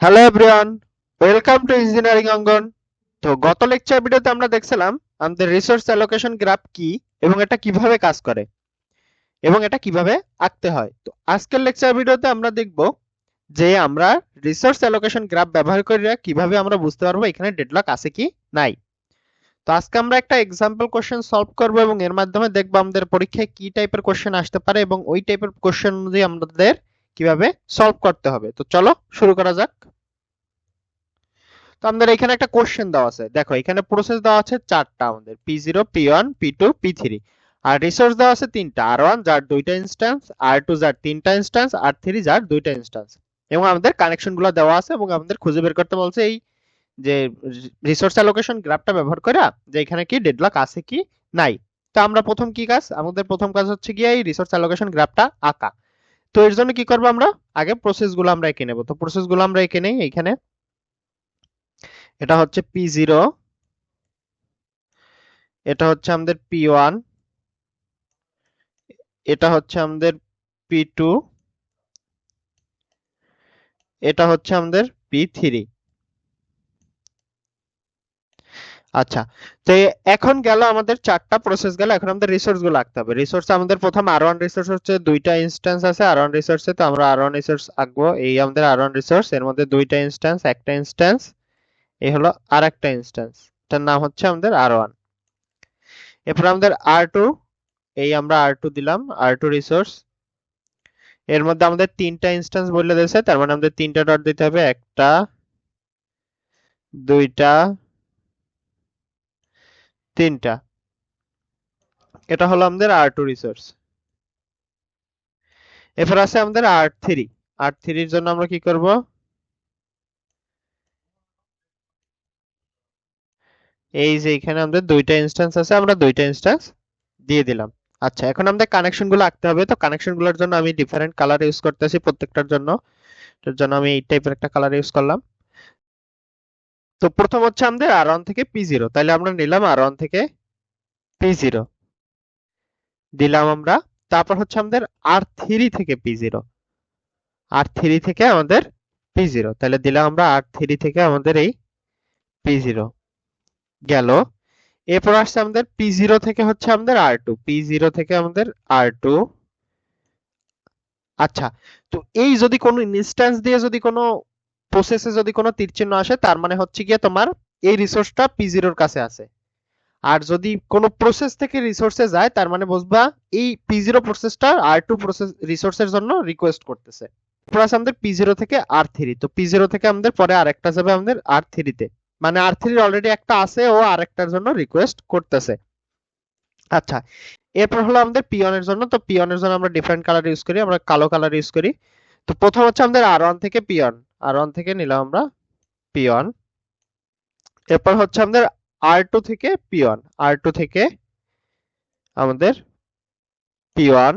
Hello everyone welcome to engineering Angan তো গত lecture ভিডিওতে আমরা দেখছিলাম, আমাদের রিসোর্স অ্যালোকেশন গ্রাফ কি এবং এটা কীভাবে কাজ করে এবং এটা কীভাবে আঁকতে হয়। তো আজকের লেকচার ভিডিওতে আমরা দেখব যে আমরা রিসোর্স অ্যালোকেশন গ্রাফ ব্যবহার করে কীভাবে আমরা বুঝতে পারব এখানে ডেডলক আছে কি নাই। তো আজকে আমরা একটা এক্সাম্পল কোশ্চেন সলভ করব এবং এর মাধ্যমে দেখব আমাদের পরীক্ষায় কি টাইপের কোশ্চেন আসতে পারে এবং ওই টাইপের কোশ্চেন অনুযায়ী আমাদের কীভাবে সলভ করতে হবে। তো চলো শুরু করা যাক। তো আমাদের এখানে একটা কোশ্চেন দেওয়া আছে। দেখো, এখানে প্রসেস দেওয়া আছে চারটা আমাদের। P zero P one P two P three আর রিসোর্স দেওয়া আছে তিনটা। আর ওয়ান যার দুইটা ইনস্ট্যান্স আর টু যার তিনটা ইনস্ট্যান্স আর থ্রি যার দুইটা ইনস্ট্যান্স এবং আমাদের কানেকশনগুলো দেওয়া আছে এবং আমাদের খুঁজে বের করতে বলছে এই যে রিসোর্স অ্যালোকেশন গ্রাফটা ব্যবহার করে যে এখানে কি ডেডলক আছে কি নাই। তো আমরা প্রথম কি কাজ? আমাদের প্রথম কাজ হচ্ছে গিয়ে এই রিসোর্স অ্যালোকেশন গ্রাফটা আঁকা। তো এর জন্য কি করব আমরা? আগে প্রসেসগুলো আমরা এঁকে নেব। তো প্রসেসগুলো আমরা এঁকে নেই এইখানে। এটা হচ্ছে পি জিরো এটা হচ্ছে আমাদের পি ওয়ান এটা হচ্ছে আমাদের পি টু এটা হচ্ছে আমাদের পি থ্রি আচ্ছা তো এখন গেল আমাদের চারটা প্রসেস গেল, এখন আমাদের রিসোর্সগুলো আঁকতে হবে। রিসোর্স আমাদের প্রথম আর ওয়ান রিসোর্স হচ্ছে দুইটা ইনস্ট্যান্স আছে। আর ওয়ান রিসোর্সে তো আমরা আর ওয়ান রিসোর্স আঁকবো। এই আমাদের আর ওয়ান রিসোর্স এর মধ্যে দুইটা ইনস্ট্যান্স একটা ইনস্ট্যান্স এই হলো আর একটা ইনস্ট্যান্স এটার নাম হচ্ছে আমাদের আর ওয়ান এরপর আমাদের আর টু এই আমরা আর টু দিলাম আর টু রিসোর্স এর মধ্যে আমাদের তিনটা ইনস্ট্যান্স বলে দিয়েছে, তার মানে আমাদের তিনটা ডট দিতে হবে, একটা, দুইটা তিনটা। এটা হলো আমাদের আর টু রিসোর্স এরপর আছে আমাদের আর থ্রি আর থ্রির জন্য আমরা কি করব? এই যে এখানে আমাদের দুইটা ইনস্ট্যান্স আছে, আমরা দুইটা ইনস্ট্যান্স দিয়ে দিলাম। আচ্ছা এখন আমাদের কানেকশনগুলো আঁকতে হবে। তো কানেকশনগুলোর জন্য আমি ডিফারেন্ট কালার ইউজ করতেছি প্রত্যেকটার জন্য। এর জন্য আমি এই টাইপের একটা কালার ইউজ করলাম। তো প্রথম হচ্ছে আমাদের আর ওয়ান থেকে পি জিরো তাহলে আমরা নিলাম আর ওয়ান থেকে পি জিরো দিলাম আমরা, তারপর হচ্ছে আমাদের আর থ্রি থেকে পি জিরো আর থ্রি থেকে আমাদের পি জিরো তাহলে দিলাম আমরা আর থ্রি থেকে আমাদের এই পি জিরো গেল। এরপর আসছে আমাদের পি জিরো থেকে হচ্ছে আমাদের আর টু পি জিরো থেকে আমাদের আর টু আচ্ছা তো এই যদি কোনো ইনস্ট্যান্স দিয়ে যদি কোনো প্রসেসে যদি কোনো তীর চিহ্ন আসে, তার মানে হচ্ছে গিয়ে তোমার এই রিসোর্সটা পি জিরোর কাছে আছে। আর যদি কোনো প্রসেস থেকে রিসোর্সে যায়, তার মানে বুঝবা এই পি জিরো প্রসেসটা আর টু প্রসেস রিসোর্সের জন্য রিকোয়েস্ট করতেছে। প্লাস আমাদের পি জিরো থেকে আর থ্রি তো পি জিরো থেকে আমাদের পরে আরেকটা যাবে আমাদের আর থ্রিতে মানে আর থ্রির অলরেডি একটা আছে, ও আরেকটার জন্য রিকোয়েস্ট করতেছে। আচ্ছা এরপর হলো আমাদের পিয়ন এর জন্য, তো পিয়ন এর জন্য আমরা ডিফারেন্ট কালার ইউজ করি, আমরা কালো কালার ইউজ করি। তো প্রথম হচ্ছে আমাদের আর ওয়ান থেকে পিয়ন আর ওয়ান থেকে নিলাম আমরা পিয়ন এরপর হচ্ছে আমাদের আর টু থেকে পিওয়ান আর টু থেকে আমাদের পিওয়ান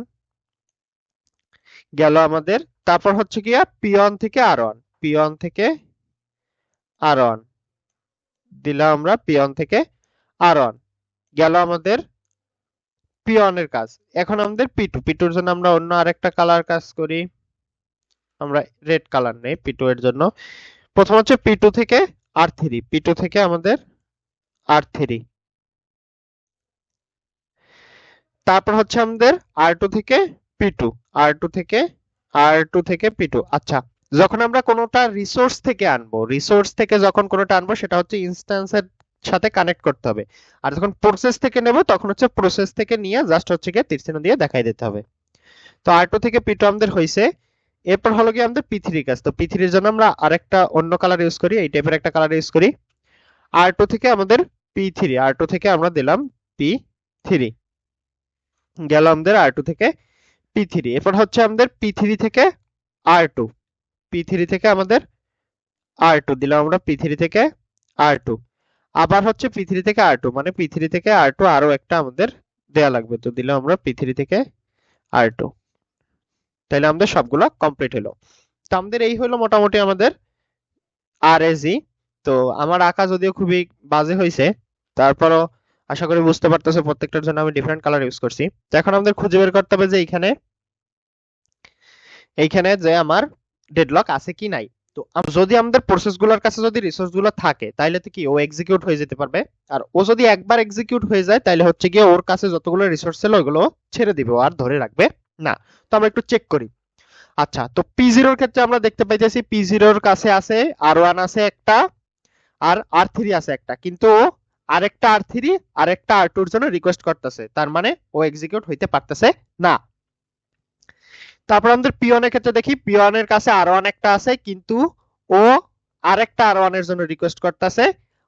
গেল আমাদের। তারপর হচ্ছে গিয়া পিওয়ান থেকে আর ওয়ান পিওয়ান থেকে আর ওয়ান দিলাম আমরা পিওয়ান থেকে আর ওয়ান গেল আমাদের পিওয়ানের কাজ। এখন আমাদের পি টু পি টুর জন্য আমরা অন্য আরেকটা কালার কাজ করি। আমরা রেড কালার নেই পি এর জন্য। প্রথম হচ্ছে পি থেকে আর থ্রি পি থেকে আমাদের আর থ্রি তারপর হচ্ছে আমাদের আর টু থেকে পি টু আর টু থেকে আর টু থেকে পি টু আচ্ছা যখন আমরা কোনোটা রিসোর্স থেকে আনব রিসোর্স থেকে যখন কোনোটা আনব, সেটা হচ্ছে ইনস্ট্যান্সের সাথে কানেক্ট করতে হবে। আর যখন প্রসেস থেকে নেব, তখন হচ্ছে প্রসেস থেকে নিয়ে জাস্ট হচ্ছে গিয়ে তীর চিহ্ন দিয়ে দেখাই দিতে হবে। তো আর টু থেকে পি টু আমাদের হয়েছে এরপর হলো গিয়ে আমাদের পৃথিবীর কাজ। তো পৃথিবীর জন্য আমরা আরেকটা অন্য কালার ইউজ করি, এই টাইপের একটা কালার ইউজ করি। আর টু থেকে আমাদের পি থ্রি আর টু থেকে আমরা দিলাম পি থ্রি গেল আমাদের আর টু থেকে পি থ্রি এরপর হচ্ছে আমাদের পি থ্রি থেকে আর টু পি থ্রি থেকে আমাদের আর টু দিলাম আমরা পি থ্রি থেকে আর টু আবার হচ্ছে পি থ্রি থেকে আর টু মানে পি থ্রি থেকে আর টু আরও একটা আমাদের দেয়া লাগবে। তো দিলাম আমরা পি থ্রি থেকে আর টু তাহলে আমাদের সবগুলা কমপ্লিট হলো তো আমাদের এই হলো মোটামুটি আমাদের আর তো আমার আঁকা যদিও খুবই বাজে হয়েছে তারপরও আশা করি বুঝতে পারতেছো প্রত্যেকটার জন্য আমি ডিফারেন্ট কালার ইউজ করছি। তো এখন আমাদের খুঁজে বের করতে হবে যে এইখানে এইখানে যে আমার ডেডলক আছে কি নাই। তো যদি আমাদের প্রসেসগুলোর কাছে যদি রিসোর্সগুলো থাকে তাহলে তো কি ও এক্সিকিউট হয়ে যেতে পারবে? আর ও যদি একবার এক্সিকিউট হয়ে যায় তাহলে হচ্ছে গিয়ে ওর কাছে যতগুলো রিসোর্স ছিল ওগুলো ছেড়ে দিবে আর ধরে রাখবে। না, তো আমরা একটু চেক করি। আচ্ছা তো পি জিরোর ক্ষেত্রে আমরা দেখতে পাইতেছি পি জিরোর কাছে আছে আর ওয়ান আছে একটা আর আর থ্রি আছে একটা। কিন্তু আরেকটা আর থ্রি আরেকটা আর টুর জন্য রিকোয়েস্ট করতেছে। তার মানে ও এক্সিকিউট হইতে পারতেছে না। তারপর আমাদের পিওনের ক্ষেত্রে দেখি পিওনের কাছে আর ওয়ান একটা আছে, কিন্তু ও আরেকটা আর ওয়ানের জন্য রিকোয়েস্ট করতেছে।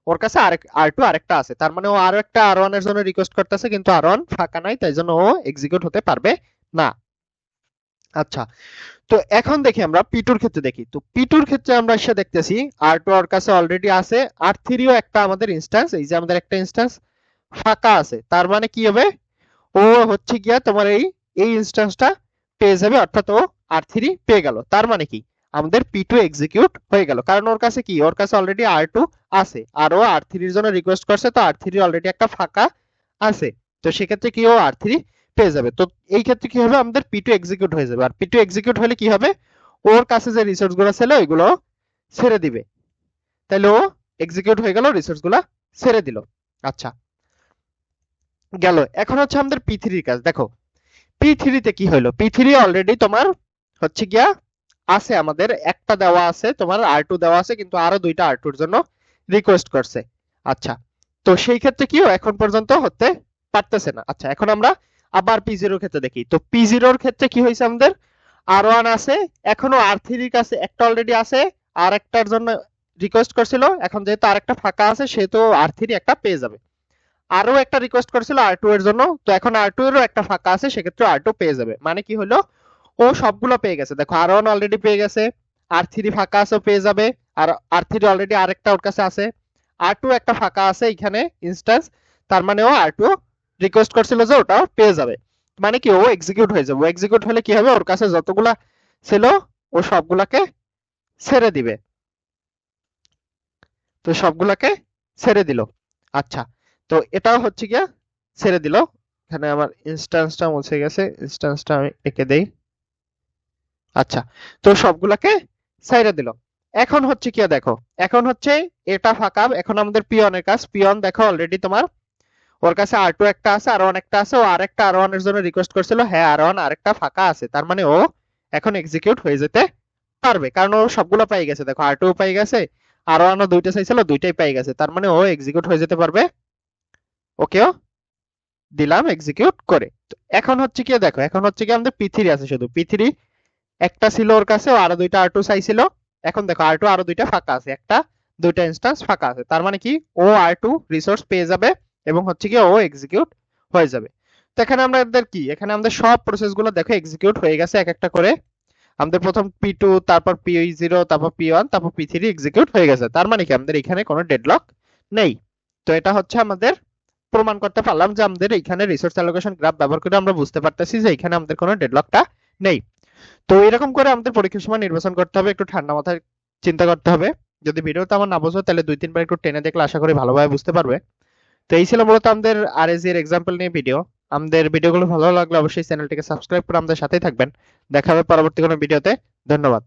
ওর কাছে আরেক আর টু আরেকটা আছে। তার মানে ও আরও একটা আর ওয়ানের জন্য রিকোয়েস্ট করতেছে, কিন্তু আর ওয়ান ফাঁকা নাই, তাই জন্য ও এক্সিকিউট হতে পারবে না। আচ্ছা তো এখন দেখি আমরা পিটুর ক্ষেত্রে দেখি। তো পিটুর ক্ষেত্রে আমরা এসে দেখতেছি আর টু ওর কাছে অলরেডি আছে আর থ্রিও একটা আমাদের ইনস্ট্যান্স এই যে আমাদের একটা ইনস্ট্যান্স ফাঁকা আছে। তার মানে কি হবে? ও হচ্ছে গিয়া তোমার এই এই ইনস্ট্যান্সটা পেয়ে যাবে, অর্থাৎ ও আর থ্রি পেয়ে গেল। তার মানে কি? আমাদের পি টু এক্সিকিউট হয়ে গেল। কারণ ওর কাছে কি? ওর কাছে অলরেডি আর টু আছে। আর ও আর থ্রির জন্য রিকোয়েস্ট করছে, তো আর থ্রি অলরেডি একটা ফাঁকা আছে। তো সেক্ষেত্রে কি ও আর থ্রি পেয়ে যাবে। তো এই ক্ষেত্রে কি হবে? আমাদের পি টু এক্সিকিউট হয়ে যাবে। আর পি টু এক্সিকিউট হলে কি হবে? ওর কাছে যে রিসোর্সগুলো ছিল, ওইগুলো ছেড়ে দিবে। তাহলে ও এক্সিকিউট হয়ে গেল রিসোর্সগুলা ছেড়ে দিল। আচ্ছা। গেল। এখন হচ্ছে আমাদের পি থ্রির কাজ। দেখো পি থ্রিতে কি হইল? পি থ্রি অলরেডি তোমার হচ্ছে গিয়া আছে আমাদের একটা দেওয়া আছে, তোমার আর টু দেওয়া আছে, কিন্তু আরও দুইটা আর টুর জন্য রিকোয়েস্ট করছে। আচ্ছা। তো সেই ক্ষেত্রে কি এখন পর্যন্ত হতে পারতেছে না। আচ্ছা এখন আমরা আবার পি জিরোর ক্ষেত্রে দেখি। তো পি জিরোর ক্ষেত্রে কি হয়েছে আমাদের? আর ওয়ান আছে, এখনও আর থ্রির কাছে একটা অলরেডি আছে আর একটার জন্য রিকোয়েস্ট করছিল, এখন যেহেতু আরেকটা ফাঁকা আছে, সেহেতু আর থ্রি একটা পেয়ে যাবে। আরও একটা রিকোয়েস্ট করছিল আর টু এর জন্য, তো এখন আর টু এরও একটা ফাঁকা আছে, সেক্ষেত্রে আর টু পেয়ে যাবে। মানে কি হলো? ও সবগুলো পেয়ে গেছে। দেখো আর ওয়ান অলরেডি পেয়ে গেছে আর থ্রি ফাঁকা আছে পেয়ে যাবে, আর আর থ্রি অলরেডি আরেকটা ওর কাছে আছে। আর টু একটা ফাঁকা আছে এখানে ইনস্ট্যান্স তার মানে ও আর টু রিকোয়েস্ট করছিল যে ওটাও পেয়ে যাবে। মানে কি, ও এক্সিকিউট হয়ে যাবে। এক্সিকিউট হলে কি হবে? ওর কাছে যতগুলা ছিল, ও সবগুলাকে ছেড়ে দিবে। তো সবগুলাকে ছেড়ে দিল। আচ্ছা তো এটাও হচ্ছে গিয়া ছেড়ে দিল। এখানে আমার ইনস্ট্যান্সটা মুছে গেছে। ইনস্ট্যান্সটা আমি এঁকে দেই। আচ্ছা তো সবগুলাকে ছেড়ে দিল। এখন হচ্ছে কি, দেখো, এখন হচ্ছে এটা ফাঁকা। এখন আমাদের পিয়নের কাজ। পিয়ন, দেখো অলরেডি তোমার ওর কাছে আর টু একটা আছে আর ওয়ান একটা আছে, ও আর ওয়ানের জন্য রিকোয়েস্ট করছিল। হ্যাঁ আর ওয়ান আরেকটা ফাঁকা আছে, তার মানে ও এখন এক্সিকিউট হয়ে যেতে পারবে। কারণ ও সবগুলো পাই গেছে, দেখো আর টু পাই গেছে আর ওয়ানও দুইটা চাইছিল, দুইটাই পাই গেছে, তার মানে ও এক্সিকিউট হয়ে যেতে পারবে। ওকেও দিলাম এক্সিকিউট করে। এখন হচ্ছে কি, দেখো, এখন হচ্ছে কি আমাদের পি থ্রি আছে শুধু। পি থ্রি একটা ছিল ওর কাছে, ও আরও দুইটা আর টু চাইছিল। এখন দেখো আর টু আরও দুইটা ফাঁকা আছে, একটা, দুইটা ইনস্ট্যান্স ফাঁকা আছে। তার মানে কি, ও আর টু রিসোর্স পেয়ে যাবে। এবং হচ্ছে কি ও এক্সিকিউট হয়ে যাবে। তো এখানে আমাদের কি? এখানে আমাদের সব প্রসেসগুলো দেখো এক্সিকিউট হয়ে গেছে এক একটা করে। আমাদের প্রথম পি টু তারপর পি জিরো তারপর পি ওয়ান তারপর পি থ্রি এক্সিকিউট হয়ে গেছে। তার মানে কি? আমাদের এখানে কোনো ডেডলক নেই। তো এটা হচ্ছে আমাদের প্রমাণ করতে পারলাম যে আমাদের এখানে রিসোর্স অ্যালোকেশন গ্রাফ ব্যবহার করে আমরা বুঝতে পারতেছি যে এখানে আমাদের কোনো ডেডলকটা নেই। তো এরকম করে আমাদের পরীক্ষার সময় নির্বাচন করতে হবে, একটু ঠান্ডা মাথায় চিন্তা করতে হবে। যদি ভিডিওটা আমার না বোঝো, তাহলে দুই, তিনবার একটু টেনে দেখলে আশা করি ভালোভাবে বুঝতে পারবে। তো এই ছিল মূলত আমাদের আর এর এক্সাম্পল নিয়ে ভিডিও আমাদের ভিডিওগুলো ভালো লাগলে অবশ্যই চ্যানেলটিকে সাবস্ক্রাইব করে আমাদের সাথেই থাকবেন। দেখা হবে পরবর্তী কোনো ভিডিওতে ধন্যবাদ।